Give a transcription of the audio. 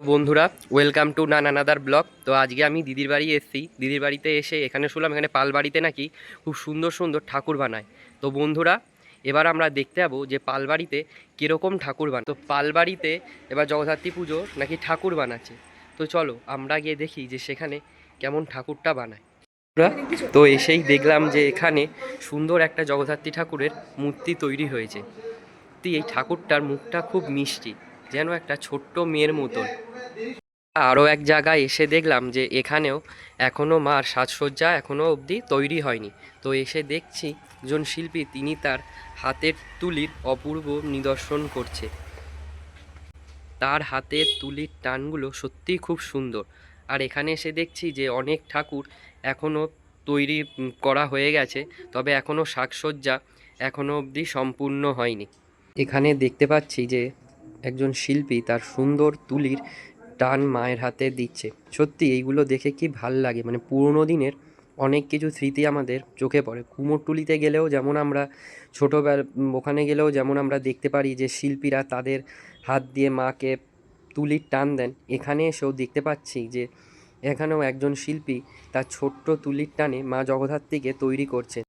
বন্ধুরা welcome to none another blog তো আজকে আমি দিদির বাড়ি এসেছি। দিদির বাড়িতে এসে এখানে শুনলাম, এখানে পাল বাড়িতে নাকি খুব সুন্দর সুন্দর ঠাকুর বানায়। তো বন্ধুরা, এবার আমরা দেখতে যাব যে পাল বাড়িতে কীরকম ঠাকুর বানায়। তো পাল বাড়িতে এবার জগদ্ধাত্রী পুজো নাকি ঠাকুর বানাচ্ছে। তো চলো, আমরা গিয়ে দেখি যে সেখানে কেমন ঠাকুরটা বানায়। তো এসেই দেখলাম যে এখানে সুন্দর একটা জগদ্ধাত্রী ঠাকুরের মূর্তি তৈরি হয়েছে। সত্যি এই ঠাকুরটার মুখটা খুব মিষ্টি, যেন একটা ছোট্ট মেয়ের মতন। আরও এক জায়গায় এসে দেখলাম যে এখানেও এখনও মার সাজসজ্জা এখনও অবধি তৈরি হয়নি। তো এসে দেখছি একজন শিল্পী, তিনি তার হাতের তুলির অপূর্ব নিদর্শন করছে। তার হাতের তুলির টানগুলো সত্যিই খুব সুন্দর। আর এখানে এসে দেখছি যে অনেক ঠাকুর এখনও তৈরি করা হয়ে গেছে, তবে এখনও সাজসজ্জা এখনও অবধি সম্পূর্ণ হয়নি। এখানে দেখতে পাচ্ছি যে একজন শিল্পী তার সুন্দর তুলির টান মায়ের হাতে দিচ্ছে। সত্যি, এইগুলো দেখে কি ভালো লাগে? মানে পুরোনো দিনের অনেক কিছু স্মৃতি আমাদের চোখে পড়ে। কুমোরটুলিতে গেলেও যেমন আমরা ছোটোবেলা ওখানে গেলেও যেমন আমরা দেখতে পারি যে শিল্পীরা তাদের হাত দিয়ে মাকে তুলির টান দেন। এখানে এসেও দেখতে পাচ্ছি যে এখানেও একজন শিল্পী তার ছোট্ট তুলির টানে মা জগদ্ধাত্রীকে তৈরি করছে।